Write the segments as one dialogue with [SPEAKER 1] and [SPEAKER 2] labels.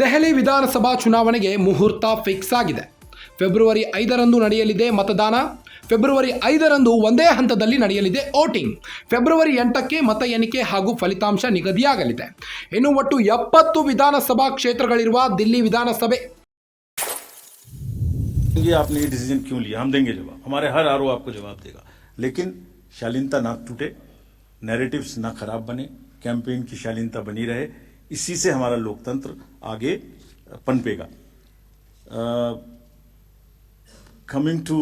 [SPEAKER 1] ದೆಹಲಿ ವಿಧಾನಸಭಾ ಚುನಾವಣೆಗೆ ಮುಹೂರ್ತ ಫಿಕ್ಸ್ ಆಗಿದೆ ಫೆಬ್ರವರಿ ಐದರಂದು ನಡೆಯಲಿದೆ ಮತದಾನ ಫೆಬ್ರವರಿ ಐದರಂದು ಒಂದೇ ಹಂತದಲ್ಲಿ ನಡೆಯಲಿದೆ ವೋಟಿಂಗ್ ಫೆಬ್ರವರಿ ಎಂಟಕ್ಕೆ ಮತ ಎಣಿಕೆ ಹಾಗೂ ಫಲಿತಾಂಶ ನಿಗದಿಯಾಗಲಿದೆ ಇನ್ನು ಒಟ್ಟು ಎಪ್ಪತ್ತು ವಿಧಾನಸಭಾ ಕ್ಷೇತ್ರಗಳಿರುವ ದಿಲ್ಲಿ ವಿಧಾನಸಭೆ
[SPEAKER 2] ये आपने ये डिसीजन क्यों लिया हम देंगे जवाब हमारे हर आरोप आपको जवाब देगा लेकिन शालीनता ना टूटे नैरेटिव्स ना खराब बने कैंपेन की शालीनता बनी रहे इसी से हमारा लोकतंत्र आगे पनपेगा। Coming to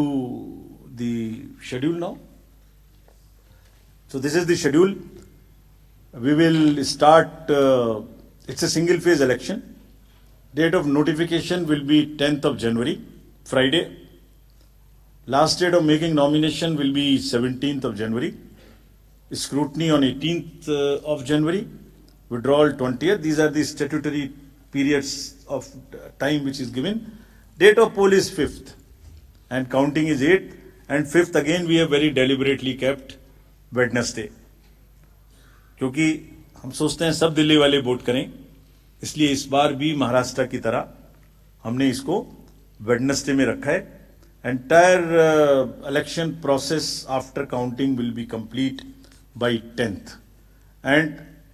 [SPEAKER 2] the schedule now so this is the schedule we will start it's a single phase election date of notification will be tenth of January Friday last date of making nomination will be seventeen of January scrutiny on eighteen of January withdrawal 20th these are the statutory periods of uh, time which is given date of poll is 5th and counting is 8th and 5th again we have very deliberately kept Wednesday क्योंकि हम सोचते हैं सब दिल्ली वाले vote करें इसलिए इस बार भी महाराष्ट्र की तरह हमने इसको वेडनेसडे में रखा है entire election process after counting will be complete by tenth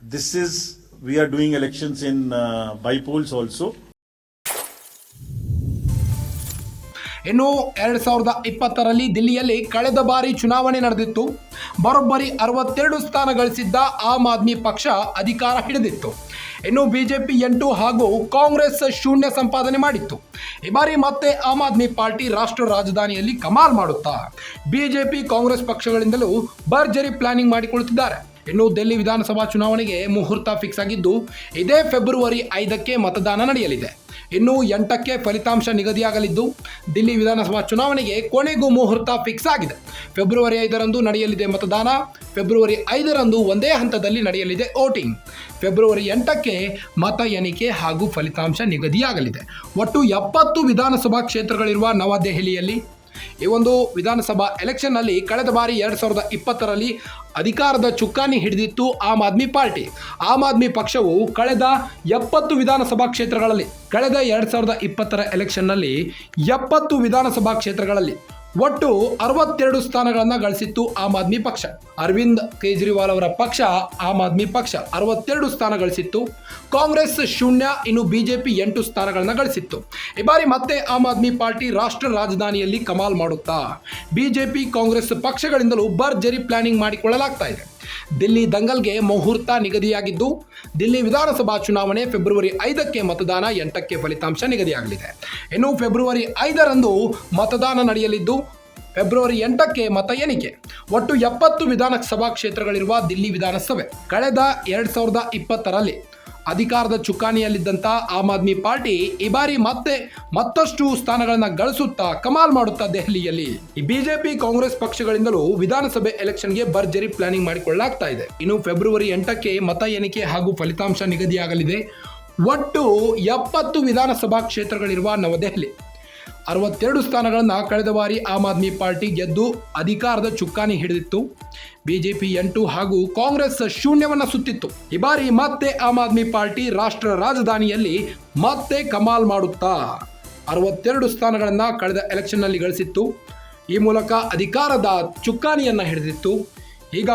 [SPEAKER 2] This is, we are doing elections in uh, by polls also.
[SPEAKER 1] ಇನ್ನು ಎರಡು ಸಾವಿರದ ಇಪ್ಪತ್ತರಲ್ಲಿ ದಿಲ್ಲಿಯಲ್ಲಿ ಕಳೆದ ಬಾರಿ ಚುನಾವಣೆ ನಡೆದಿತ್ತು. ಬರೋಬ್ಬರಿ ಅರವತ್ತೆರಡು ಸ್ಥಾನ ಗಳಿಸಿದ್ದ ಆಮ್ ಆದ್ಮಿ ಪಕ್ಷ ಅಧಿಕಾರ ಹಿಡಿದಿತ್ತು. ಇನ್ನು ಬಿಜೆಪಿ ಎಂಟು ಹಾಗೂ ಕಾಂಗ್ರೆಸ್ ಶೂನ್ಯ ಸಂಪಾದನೆ ಮಾಡಿತ್ತು. ಈ ಬಾರಿ ಮತ್ತೆ ಆಮ್ ಆದ್ಮಿ ಪಾರ್ಟಿ ರಾಷ್ಟ್ರ ರಾಜಧಾನಿಯಲ್ಲಿ ಕಮಾಲ್ ಮಾಡುತ್ತಾ. ಬಿಜೆಪಿ ಕಾಂಗ್ರೆಸ್ ಪಕ್ಷಗಳಿಂದಲೂ ಭರ್ಜರಿ ಪ್ಲಾನಿಂಗ್ ಮಾಡಿಕೊಳ್ಳುತ್ತಿದ್ದಾರೆ. ಇನ್ನು ದೆಹಲಿ ವಿಧಾನಸಭಾ ಚುನಾವಣೆಗೆ ಮುಹೂರ್ತ ಫಿಕ್ಸ್ ಆಗಿದ್ದು, ಇದೇ ಫೆಬ್ರವರಿ ಐದಕ್ಕೆ ಮತದಾನ ನಡೆಯಲಿದೆ. ಇನ್ನು ಎಂಟಕ್ಕೆ ಫಲಿತಾಂಶ ನಿಗದಿಯಾಗಲಿದ್ದು, ದಿಲ್ಲಿ ವಿಧಾನಸಭಾ ಚುನಾವಣೆಗೆ ಕೊನೆಗೂ ಮುಹೂರ್ತ ಫಿಕ್ಸ್ ಆಗಿದೆ. ಫೆಬ್ರವರಿ ಐದರಂದು ನಡೆಯಲಿದೆ ಮತದಾನ. ಫೆಬ್ರವರಿ ಐದರಂದು ಒಂದೇ ಹಂತದಲ್ಲಿ ನಡೆಯಲಿದೆ ವೋಟಿಂಗ್. ಫೆಬ್ರವರಿ ಎಂಟಕ್ಕೆ ಮತ ಎಣಿಕೆ ಹಾಗೂ ಫಲಿತಾಂಶ ನಿಗದಿಯಾಗಲಿದೆ. ಒಟ್ಟು ಎಪ್ಪತ್ತು ವಿಧಾನಸಭಾ ಕ್ಷೇತ್ರಗಳಿರುವ ನವದೆಹಲಿಯಲ್ಲಿ ಈ ಒಂದು ವಿಧಾನಸಭಾ ಎಲೆಕ್ಷನ್ನಲ್ಲಿ ಕಳೆದ ಬಾರಿ ಎರಡು ಸಾವಿರದ ಇಪ್ಪತ್ತರಲ್ಲಿ ಅಧಿಕಾರದ ಚುಕ್ಕಾಣಿ ಹಿಡಿದಿತ್ತು ಆಮ್ ಆದ್ಮಿ ಪಾರ್ಟಿ. ಆಮ್ ಆದ್ಮಿ ಪಕ್ಷವು ಕಳೆದ ಎಪ್ಪತ್ತು ವಿಧಾನಸಭಾ ಕ್ಷೇತ್ರಗಳಲ್ಲಿ, ಕಳೆದ ಎರಡು ಸಾವಿರದ ಇಪ್ಪತ್ತರ ಎಲೆಕ್ಷನ್ನಲ್ಲಿ ಎಪ್ಪತ್ತು ವಿಧಾನಸಭಾ ಕ್ಷೇತ್ರಗಳಲ್ಲಿ ಒಟ್ಟು ಅರವತ್ತೆರಡು ಸ್ಥಾನಗಳನ್ನು ಗಳಿಸಿತ್ತು ಆಮ್ ಆದ್ಮಿ ಪಕ್ಷ. ಅರವಿಂದ್ ಕೇಜ್ರಿವಾಲ್ ಅವರ ಪಕ್ಷ, ಆಮ್ ಆದ್ಮಿ ಪಕ್ಷ ಅರವತ್ತೆರಡು ಸ್ಥಾನ ಗಳಿಸಿತ್ತು. ಕಾಂಗ್ರೆಸ್ ಶೂನ್ಯ, ಇನ್ನು ಬಿಜೆಪಿ ಎಂಟು ಸ್ಥಾನಗಳನ್ನು ಗಳಿಸಿತ್ತು. ಈ ಬಾರಿ ಮತ್ತೆ ಆಮ್ ಆದ್ಮಿ ಪಾರ್ಟಿ ರಾಷ್ಟ್ರ ರಾಜಧಾನಿಯಲ್ಲಿ ಕಮಾಲ್ ಮಾಡುತ್ತಾ? ಬಿಜೆಪಿ ಕಾಂಗ್ರೆಸ್ ಪಕ್ಷಗಳಿಂದಲೂ ಭರ್ಜರಿ ಪ್ಲಾನಿಂಗ್ ಮಾಡಿಕೊಳ್ಳಲಾಗ್ತಾ ಇದೆ. ದಿಲ್ಲಿ ದಂಗಲ್ಗೆ ಮುಹೂರ್ತ ನಿಗದಿಯಾಗಿದ್ದು, ದಿಲ್ಲಿ ವಿಧಾನಸಭಾ ಚುನಾವಣೆ ಫೆಬ್ರವರಿ ಐದಕ್ಕೆ ಮತದಾನ ಎಂಟಕ್ಕೆ ಫಲಿತಾಂಶ ನಿಗದಿಯಾಗಲಿದೆ. ಇನ್ನು ಫೆಬ್ರವರಿ ಐದರಂದು ಮತದಾನ ನಡೆಯಲಿದ್ದು ಫೆಬ್ರವರಿ ಎಂಟಕ್ಕೆ ಮತ ಎಣಿಕೆ. ಒಟ್ಟು ಎಪ್ಪತ್ತು ವಿಧಾನಸಭಾ ಕ್ಷೇತ್ರಗಳಿರುವ ದಿಲ್ಲಿ ವಿಧಾನಸಭೆ. ಕಳೆದ ಎರಡು ಸಾವಿರದ ಇಪ್ಪತ್ತರಲ್ಲಿ ಅಧಿಕಾರದ ಚುಕ್ಕಾಣಿಯಲ್ಲಿದ್ದಂಥ ಆಮ್ ಆದ್ಮಿ ಪಾರ್ಟಿ ಈ ಬಾರಿ ಮತ್ತೆ ಮತ್ತಷ್ಟು ಸ್ಥಾನಗಳನ್ನು ಗಳಿಸುತ್ತಾ ಕಮಾಲ್ ಮಾಡುತ್ತಾ ದೆಹಲಿಯಲ್ಲಿ. ಈ ಬಿಜೆಪಿ ಕಾಂಗ್ರೆಸ್ ಪಕ್ಷಗಳಿಂದಲೂ ವಿಧಾನಸಭೆ ಎಲೆಕ್ಷನ್ಗೆ ಭರ್ಜರಿ ಪ್ಲಾನಿಂಗ್ ಮಾಡಿಕೊಳ್ಳಲಾಗ್ತಾ ಇದೆ. ಇನ್ನು ಫೆಬ್ರವರಿ ಎಂಟಕ್ಕೆ ಮತ ಎಣಿಕೆ ಹಾಗೂ ಫಲಿತಾಂಶ ನಿಗದಿಯಾಗಲಿದೆ. ಒಟ್ಟು ಎಪ್ಪತ್ತು ವಿಧಾನಸಭಾ ಕ್ಷೇತ್ರಗಳಿರುವ ನವದೆಹಲಿ. ಅರವತ್ತೆರಡು ಸ್ಥಾನಗಳನ್ನು ಕಳೆದ ಬಾರಿ ಆಮ್ ಆದ್ಮಿ ಪಾರ್ಟಿ ಗೆದ್ದು ಅಧಿಕಾರದ ಚುಕ್ಕಾಣಿ ಹಿಡಿದಿತ್ತು. ಬಿಜೆಪಿ ಎಂಟು ಹಾಗೂ ಕಾಂಗ್ರೆಸ್ ಶೂನ್ಯವನ್ನು ಸುತ್ತಿತ್ತು. ಈ ಬಾರಿ ಮತ್ತೆ ಆಮ್ ಆದ್ಮಿ ಪಾರ್ಟಿ ರಾಷ್ಟ್ರ ರಾಜಧಾನಿಯಲ್ಲಿ ಮತ್ತೆ ಕಮಾಲ್ ಮಾಡುತ್ತಾ ಅರವತ್ತೆರಡು ಸ್ಥಾನಗಳನ್ನು ಕಳೆದ ಎಲೆಕ್ಷನ್ನಲ್ಲಿ ಗಳಿಸಿತ್ತು. ಈ ಮೂಲಕ ಅಧಿಕಾರದ ಚುಕ್ಕಾಣಿಯನ್ನು ಹಿಡಿದಿತ್ತು. ಈಗ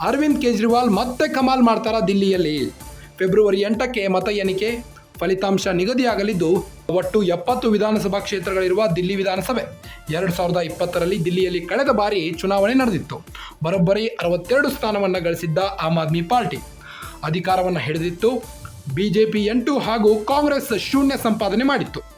[SPEAKER 1] ಅರವಿಂದ್ ಕೇಜ್ರಿವಾಲ್ ಮತ್ತೆ ಕಮಾಲ್ ಮಾಡ್ತಾರ ದಿಲ್ಲಿಯಲ್ಲಿ. ಫೆಬ್ರವರಿ ಎಂಟಕ್ಕೆ ಮತ ಎಣಿಕೆ. ಫಲಿತಾಂಶ ನಿಗದಿಯಾಗಲಿದ್ದು, ಒಟ್ಟು ಎಪ್ಪತ್ತು ವಿಧಾನಸಭಾ ಕ್ಷೇತ್ರಗಳಿರುವ ದಿಲ್ಲಿ ವಿಧಾನಸಭೆ. ಎರಡು ಸಾವಿರದ ಇಪ್ಪತ್ತರಲ್ಲಿ ದಿಲ್ಲಿಯಲ್ಲಿ ಕಳೆದ ಬಾರಿ ಚುನಾವಣೆ ನಡೆದಿತ್ತು. ಬರೋಬ್ಬರಿ ಅರವತ್ತೆರಡು ಸ್ಥಾನವನ್ನು ಗಳಿಸಿದ್ದ ಆಮ್ ಆದ್ಮಿ ಪಾರ್ಟಿ. ಅಧಿಕಾರವನ್ನು ಹಿಡಿದಿತ್ತು ಬಿಜೆಪಿ ಎಂಟು ಹಾಗೂ ಕಾಂಗ್ರೆಸ್ ಶೂನ್ಯ ಸಂಪಾದನೆ ಮಾಡಿತ್ತು.